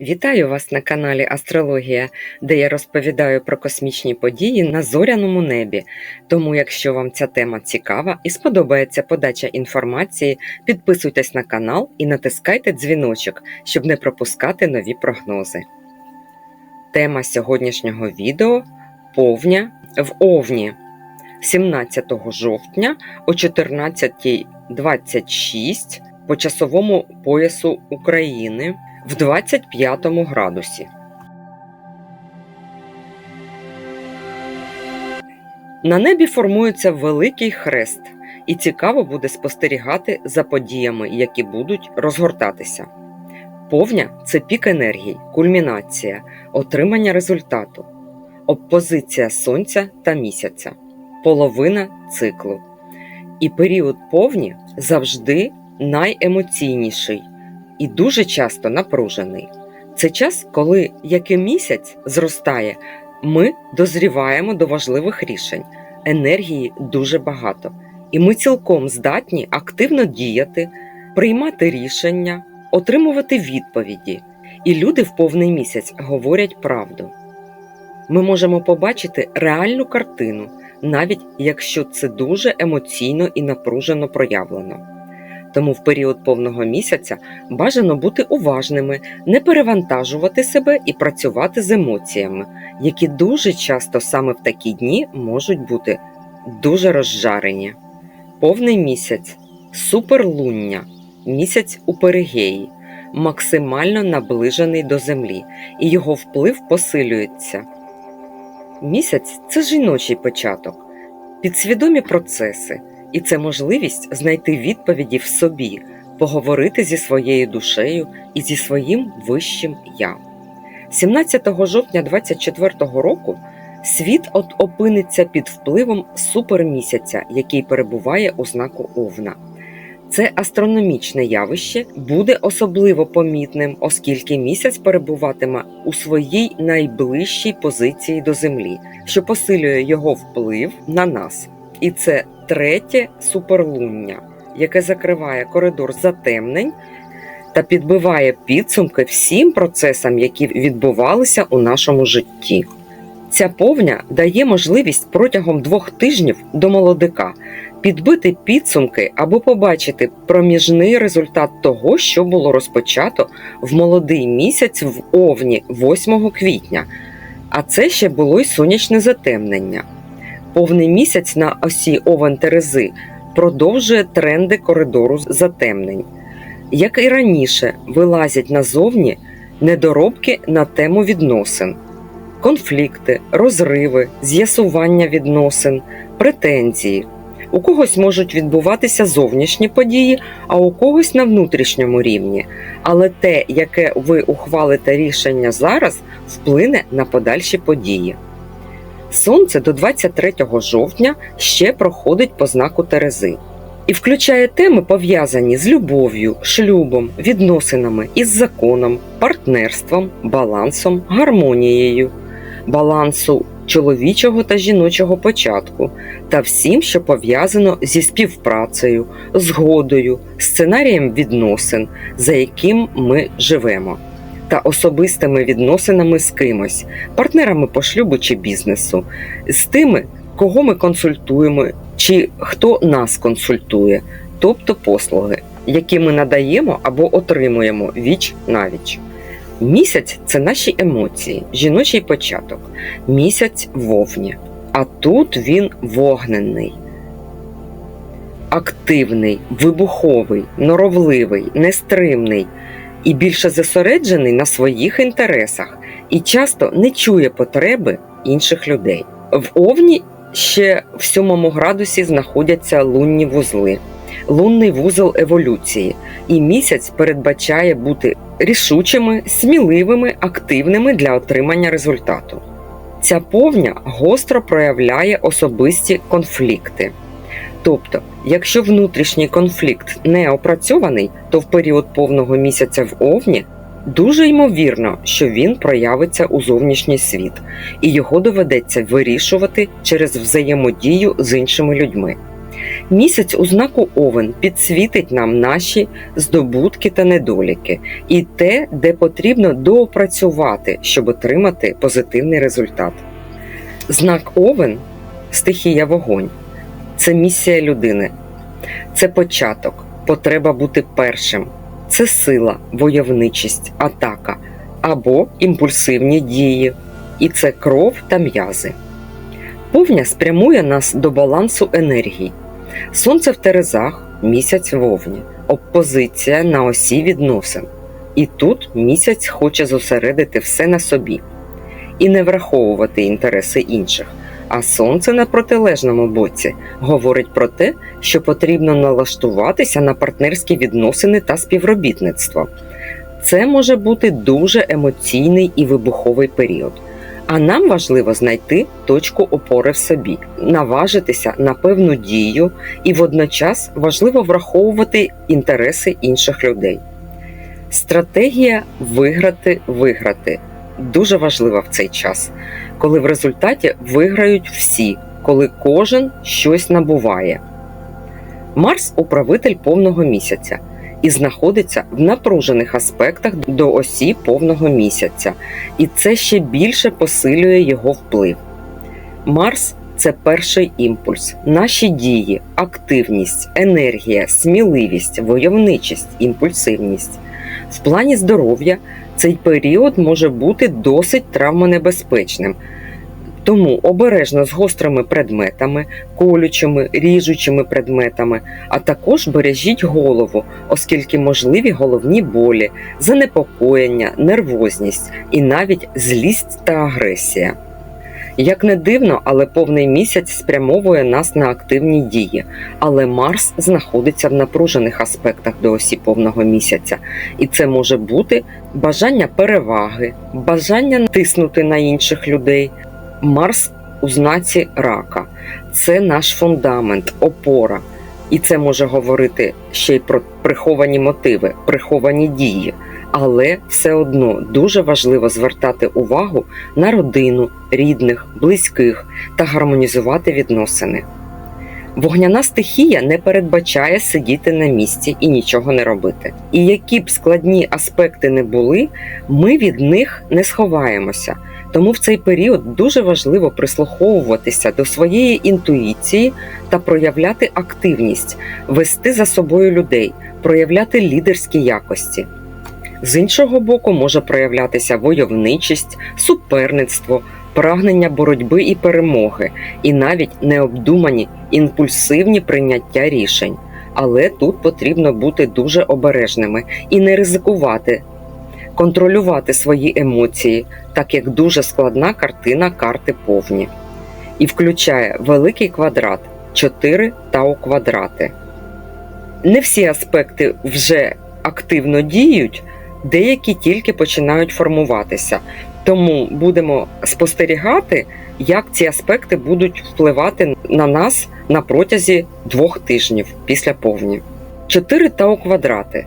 Вітаю вас на каналі Астрологія, де я розповідаю про космічні події на зоряному небі. Тому, якщо вам ця тема цікава і сподобається подача інформації, підписуйтесь на канал і натискайте дзвіночок, щоб не пропускати нові прогнози. Тема сьогоднішнього відео повня в Овні 17 жовтня о 14.26 по часовому поясу України в 25 градусі. На небі формується великий хрест, і цікаво буде спостерігати за подіями, які будуть розгортатися. Повня це пік енергії, кульмінація, отримання результату, опозиція сонця та місяця, половина циклу. І період повні завжди найемоційніший і дуже часто напружений. Це час, коли як і місяць зростає, ми дозріваємо до важливих рішень. Енергії дуже багато, і ми цілком здатні активно діяти, приймати рішення, отримувати відповіді. І люди в повний місяць говорять правду. Ми можемо побачити реальну картину, навіть якщо це дуже емоційно і напружено проявлено. Тому в період повного місяця бажано бути уважними, не перевантажувати себе і працювати з емоціями, які дуже часто саме в такі дні можуть бути дуже розжарені. Повний місяць суперлуння, місяць у перигеї, максимально наближений до землі, і його вплив посилюється. Місяць це жіночий початок, підсвідомі процеси. І це можливість знайти відповіді в собі, поговорити зі своєю душею і зі своїм вищим я. 17 жовтня 24 року світ от опиниться під впливом супермісяця, який перебуває у знаку Овна. Це астрономічне явище буде особливо помітним, оскільки місяць перебуватиме у своїй найближчій позиції до Землі, що посилює його вплив на нас. І це третє суперлуння, яке закриває коридор затемнень та підбиває підсумки всім процесам, які відбувалися у нашому житті. Ця повня дає можливість протягом двох тижнів до молодика підбити підсумки або побачити проміжний результат того, що було розпочато в молодий місяць в Овні 8 квітня, а це ще було й сонячне затемнення. Повний місяць на осі Овен Терези продовжує тренди коридору затемнень. Як і раніше, вилазять назовні недоробки на тему відносин, конфлікти, розриви, з'ясування відносин, претензії. У когось можуть відбуватися зовнішні події, а у когось на внутрішньому рівні. Але те, яке ви ухвалите рішення зараз, вплине на подальші події. Сонце до 23 жовтня ще проходить по знаку Терези і включає теми, пов'язані з любов'ю, шлюбом, відносинами із законом, партнерством, балансом, гармонією, балансу чоловічого та жіночого початку та всім, що пов'язано зі співпрацею, згодою, сценарієм відносин, за яким ми живемо та особистими відносинами з кимось, партнерами по шлюбу чи бізнесу, з тими, кого ми консультуємо, чи хто нас консультує, тобто послуги, які ми надаємо або отримуємо віч навіч. Місяць це наші емоції, жіночий початок, місяць вовні. А тут він вогнений, активний, вибуховий, норовливий, нестримний і більше зосереджений на своїх інтересах і часто не чує потреби інших людей. В Овні ще в сьомому градусі знаходяться лунні вузли, лунний вузол еволюції, і місяць передбачає бути рішучими, сміливими, активними для отримання результату. Ця повня гостро проявляє особисті конфлікти. Тобто, якщо внутрішній конфлікт не опрацьований, то в період повного місяця в Овні дуже ймовірно, що він проявиться у зовнішній світ, і його доведеться вирішувати через взаємодію з іншими людьми. Місяць у знаку Овен підсвітить нам наші здобутки та недоліки і те, де потрібно доопрацювати, щоб отримати позитивний результат. Знак Овен стихія вогонь це місія людини, це початок, потреба бути першим, це сила, войовничість, атака або імпульсивні дії, і це кров та м'язи. Повня спрямує нас до балансу енергій. Сонце в Терезах, місяць в Овні, опозиція на осі відносин. І тут місяць хоче зосередити все на собі і не враховувати інтереси інших. А сонце на протилежному боці говорить про те, що потрібно налаштуватися на партнерські відносини та співробітництво. Це може бути дуже емоційний і вибуховий період. А нам важливо знайти точку опори в собі, наважитися на певну дію, і водночас важливо враховувати інтереси інших людей. Стратегія виграти виграти дуже важлива в цей час, коли в результаті виграють всі, коли кожен щось набуває. Марс управитель повного місяця і знаходиться в напружених аспектах до осі повного місяця, і це ще більше посилює його вплив. Марс це перший імпульс, наші дії, активність, енергія, сміливість, войовничість, імпульсивність. В плані здоров'я цей період може бути досить травмонебезпечним. Тому обережно з гострими предметами, колючими, ріжучими предметами, а також бережіть голову, оскільки можливі головні болі, занепокоєння, нервозність і навіть злість та агресія. Як не дивно, але повний місяць спрямовує нас на активні дії, але Марс знаходиться в напружених аспектах до осі повного місяця, і це може бути бажання переваги, бажання тиснути на інших людей. Марс у знаці рака це наш фундамент, опора. І це може говорити ще й про приховані мотиви, приховані дії. Але все одно дуже важливо звертати увагу на родину, рідних, близьких та гармонізувати відносини. Вогняна стихія не передбачає сидіти на місці і нічого не робити. І які б складні аспекти не були, ми від них не сховаємося. Тому в цей період дуже важливо прислуховуватися до своєї інтуїції та проявляти активність, вести за собою людей, проявляти лідерські якості. З іншого боку, може проявлятися войовничість, суперництво, прагнення боротьби і перемоги, і навіть необдумані імпульсивні прийняття рішень. Але тут потрібно бути дуже обережними і не ризикувати, контролювати свої емоції, так як дуже складна картина карти повні. І включає великий квадрат 4 тау квадрати. Не всі аспекти вже активно діють, деякі тільки починають формуватися. Тому будемо спостерігати, як ці аспекти будуть впливати на нас на протязі двох тижнів після повні. 4 у квадрати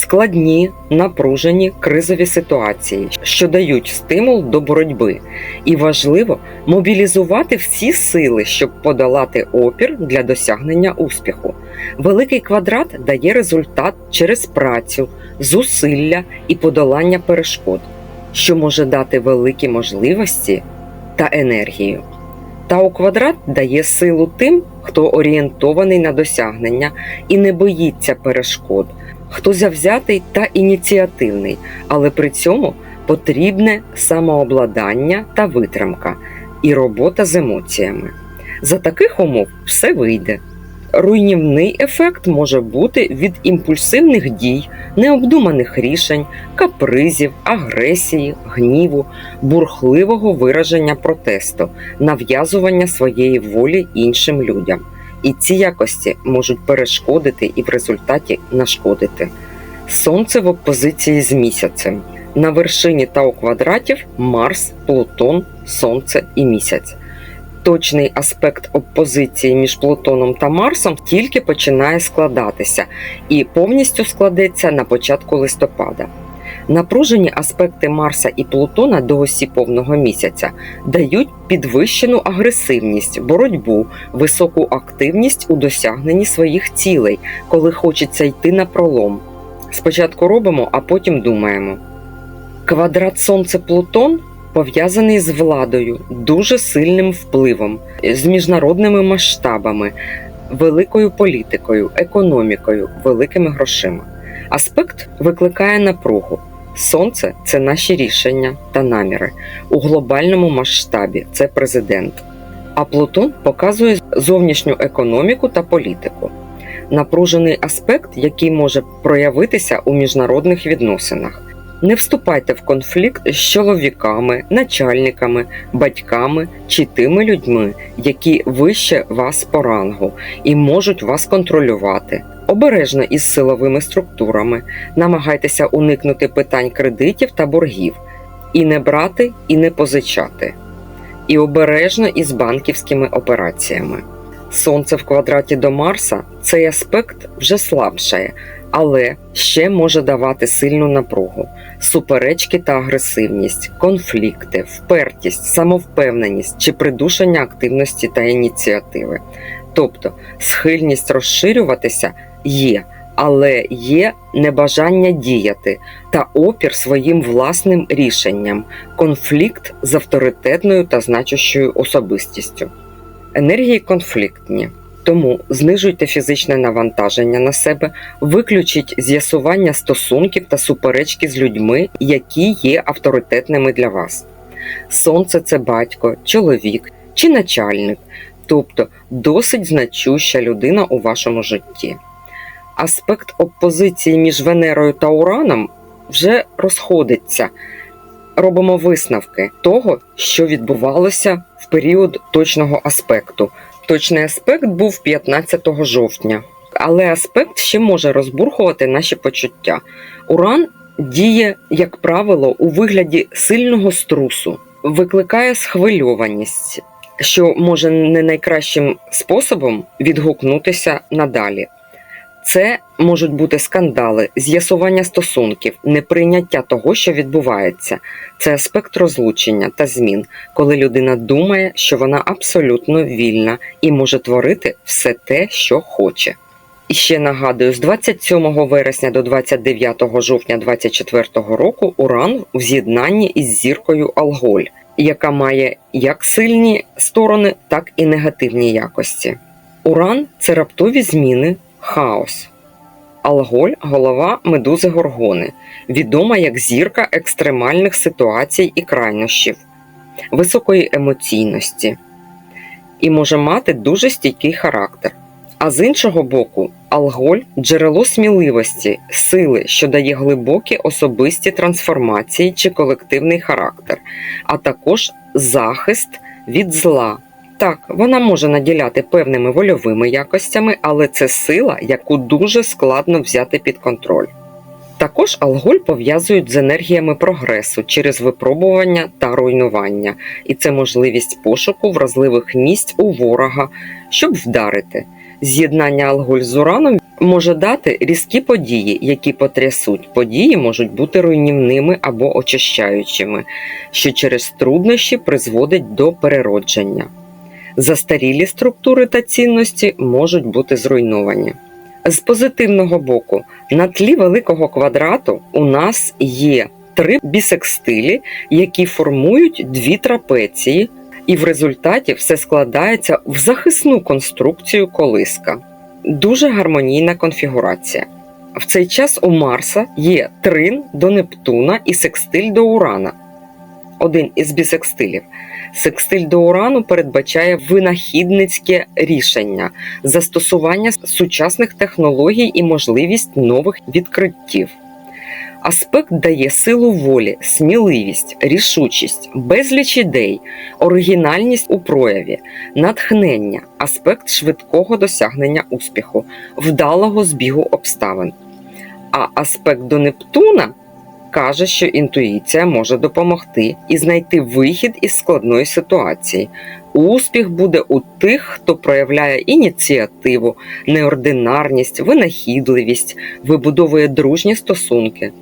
складні, напружені кризові ситуації, що дають стимул до боротьби, і важливо мобілізувати всі сили, щоб подолати опір для досягнення успіху. Великий квадрат дає результат через працю, зусилля і подолання перешкод, що може дати великі можливості та енергію. Тау квадрат дає силу тим, хто орієнтований на досягнення і не боїться перешкод, хто завзятий та ініціативний, але при цьому потрібне самообладання та витримка і робота з емоціями. За таких умов все вийде. Руйнівний ефект може бути від імпульсивних дій, необдуманих рішень, капризів, агресії, гніву, бурхливого вираження протесту, нав'язування своєї волі іншим людям. І ці якості можуть перешкодити і в результаті нашкодити. Сонце в опозиції з місяцем. На вершині тау квадратів Марс, Плутон, Сонце і місяць. Точний аспект опозиції між Плутоном та Марсом тільки починає складатися і повністю складеться на початку листопада. Напружені аспекти Марса і Плутона до осі повного місяця дають підвищену агресивність, боротьбу, високу активність у досягненні своїх цілей, коли хочеться йти на пролом. Спочатку робимо, а потім думаємо. Квадрат Сонце Плутон пов'язаний з владою, дуже сильним впливом, з міжнародними масштабами, великою політикою, економікою, великими грошима. Аспект викликає напругу. Сонце це наші рішення та наміри. У глобальному масштабі це президент. А Плутон показує зовнішню економіку та політику. Напружений аспект, який може проявитися у міжнародних відносинах. Не вступайте в конфлікт з чоловіками, начальниками, батьками чи тими людьми, які вище вас по рангу і можуть вас контролювати. Обережно із силовими структурами, намагайтеся уникнути питань кредитів та боргів, і не брати, і не позичати. І обережно із банківськими операціями. Сонце в квадраті до Марса цей аспект вже слабшає, але ще може давати сильну напругу, суперечки та агресивність, конфлікти, впертість, самовпевненість чи придушення активності та ініціативи. Тобто схильність розширюватися є, але є небажання діяти та опір своїм власним рішенням, конфлікт з авторитетною та значущою особистістю. Енергії конфліктні. Тому знижуйте фізичне навантаження на себе, виключіть з'ясування стосунків та суперечки з людьми, які є авторитетними для вас. Сонце це батько, чоловік чи начальник, тобто досить значуща людина у вашому житті. Аспект опозиції між Венерою та Ураном вже розходиться. Робимо висновки того, що відбувалося в період точного аспекту. Точний аспект був 15 жовтня, але аспект ще може розбурхувати наші почуття. Уран діє, як правило, у вигляді сильного струсу, викликає схвильованість, що може не найкращим способом відгукнутися надалі. Це можуть бути скандали, з'ясування стосунків, неприйняття того, що відбувається. Це аспект розлучення та змін, коли людина думає, що вона абсолютно вільна і може творити все те, що хоче. І ще нагадую, з 27 вересня до 29 жовтня 2024 року Уран в з'єднанні із зіркою Алголь, яка має як сильні сторони, так і негативні якості. Уран це раптові зміни, хаос. Алголь голова медузи Горгони, відома як зірка екстремальних ситуацій і крайнощів, високої емоційності і може мати дуже стійкий характер. А з іншого боку, алголь джерело сміливості, сили, що дає глибокі особисті трансформації чи колективний характер, а також захист від зла. Так, вона може наділяти певними вольовими якостями, але це сила, яку дуже складно взяти під контроль. Також алголь пов'язують з енергіями прогресу через випробування та руйнування, і це можливість пошуку вразливих місць у ворога, щоб вдарити. З'єднання алголь з ураном може дати різкі події, які потрясуть. Події можуть бути руйнівними або очищаючими, що через труднощі призводить до переродження. Застарілі структури та цінності можуть бути зруйновані. З позитивного боку, на тлі великого квадрату у нас є три бісекстилі, які формують дві трапеції, і в результаті все складається в захисну конструкцію колиска. Дуже гармонійна конфігурація. В цей час у Марса є трин до Нептуна і секстиль до Урана. Один із бісекстилів. Секстиль до урану передбачає винахідницьке рішення, застосування сучасних технологій і можливість нових відкриттів. Аспект дає силу волі, сміливість, рішучість, безліч ідей, оригінальність у прояві, натхнення, аспект швидкого досягнення успіху, вдалого збігу обставин. А аспект до Нептуна каже, що інтуїція може допомогти і знайти вихід із складної ситуації. Успіх буде у тих, хто проявляє ініціативу, неординарність, винахідливість, вибудовує дружні стосунки.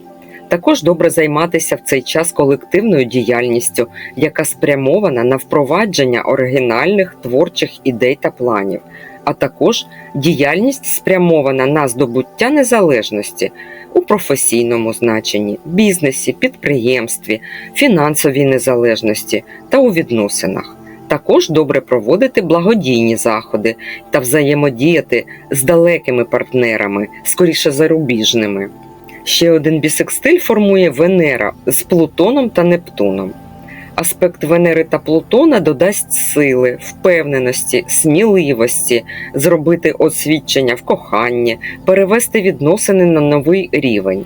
Також добре займатися в цей час колективною діяльністю, яка спрямована на впровадження оригінальних творчих ідей та планів, а також діяльність спрямована на здобуття незалежності у професійному значенні, бізнесі, підприємстві, фінансовій незалежності та у відносинах. Також добре проводити благодійні заходи та взаємодіяти з далекими партнерами, скоріше зарубіжними. Ще один бісекстиль формує Венера з Плутоном та Нептуном. Аспект Венери та Плутона додасть сили, впевненості, сміливості, зробити освідчення в коханні, перевести відносини на новий рівень.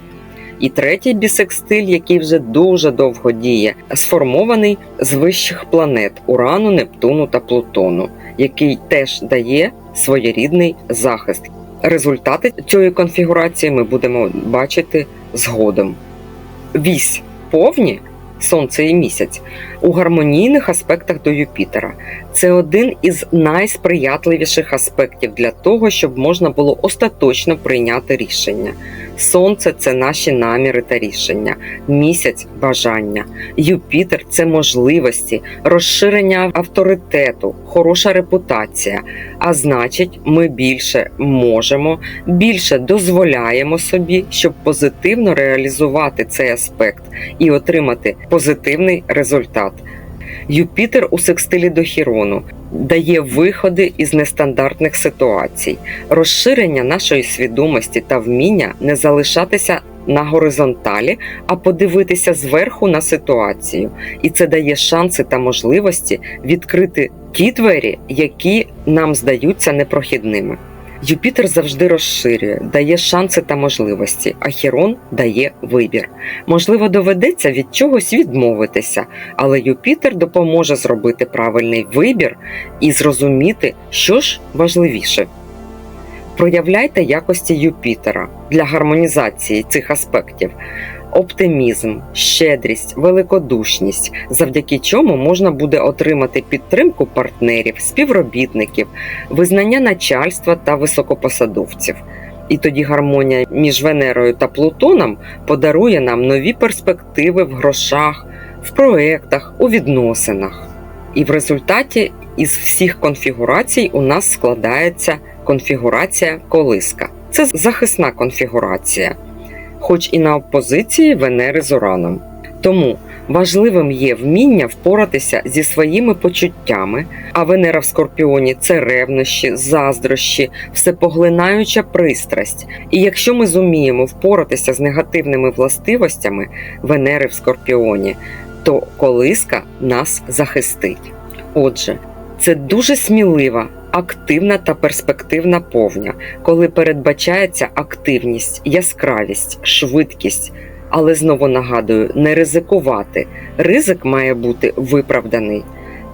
І третій бісекстиль, який вже дуже довго діє, сформований з вищих планет Урану, Нептуну та Плутону, який теж дає своєрідний захист. Результати цієї конфігурації ми будемо бачити згодом. Вісь повні Сонце і місяць у гармонійних аспектах до Юпітера. Це один із найсприятливіших аспектів для того, щоб можна було остаточно прийняти рішення. Сонце це наші наміри та рішення, місяць бажання, Юпітер це можливості, розширення авторитету, хороша репутація. А значить, ми більше можемо, більше дозволяємо собі, щоб позитивно реалізувати цей аспект і отримати позитивний результат. Юпітер у секстилі до Хірону дає виходи із нестандартних ситуацій, розширення нашої свідомості та вміння не залишатися на горизонталі, а подивитися зверху на ситуацію. І це дає шанси та можливості відкрити ті двері, які нам здаються непрохідними. Юпітер завжди розширює, дає шанси та можливості, а Хірон дає вибір. Можливо, доведеться від чогось відмовитися, але Юпітер допоможе зробити правильний вибір і зрозуміти, що ж важливіше. Проявляйте якості Юпітера для гармонізації цих аспектів. Оптимізм, щедрість, великодушність, завдяки чому можна буде отримати підтримку партнерів, співробітників, визнання начальства та високопосадовців. І тоді гармонія між Венерою та Плутоном подарує нам нові перспективи в грошах, в проектах, у відносинах. І в результаті із всіх конфігурацій у нас складається конфігурація колиска. Це захисна конфігурація хоч і на опозиції Венери з Ураном. Тому важливим є вміння впоратися зі своїми почуттями, а Венера в Скорпіоні це ревнощі, заздрощі, всепоглинаюча пристрасть. І якщо ми зуміємо впоратися з негативними властивостями Венери в Скорпіоні, то колиска нас захистить. Отже, це дуже смілива активна та перспективна повня, коли передбачається активність, яскравість, швидкість. Але знову нагадую, не ризикувати. Ризик має бути виправданий.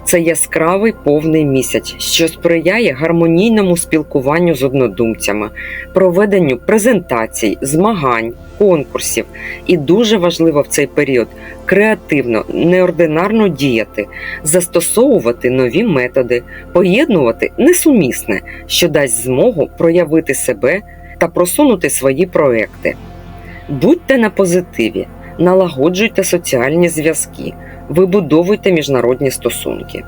Це яскравий повний місяць, що сприяє гармонійному спілкуванню з однодумцями, проведенню презентацій, змагань, конкурсів. І дуже важливо в цей період креативно, неординарно діяти, застосовувати нові методи, поєднувати несумісне, що дасть змогу проявити себе та просунути свої проекти. Будьте на позитиві, налагоджуйте соціальні зв'язки вибудовуйте міжнародні стосунки.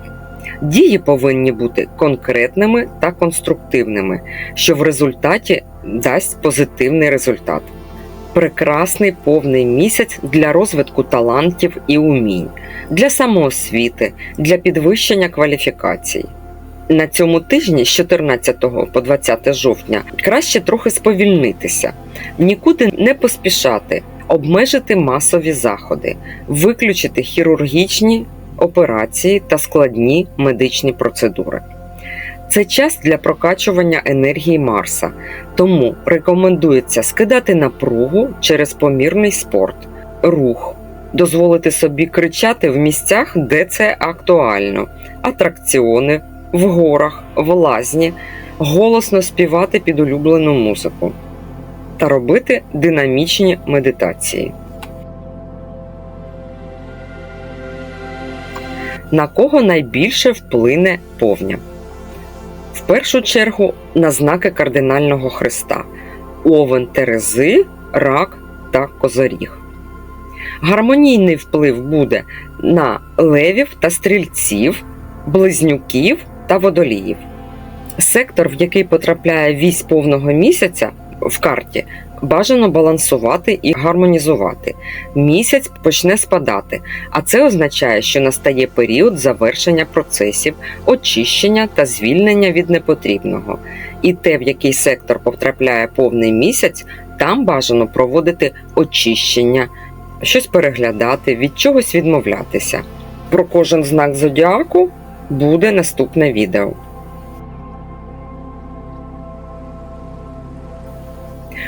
Дії повинні бути конкретними та конструктивними, що в результаті дасть позитивний результат. Прекрасний повний місяць для розвитку талантів і умінь, для самоосвіти, для підвищення кваліфікацій. На цьому тижні з 14 по 20 жовтня краще трохи сповільнитися, нікуди не поспішати, обмежити масові заходи, виключити хірургічні операції та складні медичні процедури. Це час для прокачування енергії Марса, тому рекомендується скидати напругу через помірний спорт, рух, дозволити собі кричати в місцях, де це актуально, атракціони, в горах, в лазні, голосно співати під улюблену музику та робити динамічні медитації. На кого найбільше вплине повня? В першу чергу на знаки кардинального хреста Овен Терези, Рак та Козоріг. Гармонійний вплив буде на левів та стрільців, близнюків та водоліїв. Сектор, в який потрапляє вісь повного місяця в карті, бажано балансувати і гармонізувати. Місяць почне спадати, а це означає, що настає період завершення процесів, очищення та звільнення від непотрібного. І те, в який сектор потрапляє повний місяць, там бажано проводити очищення, щось переглядати, від чогось відмовлятися. Про кожен знак зодіаку буде наступне відео.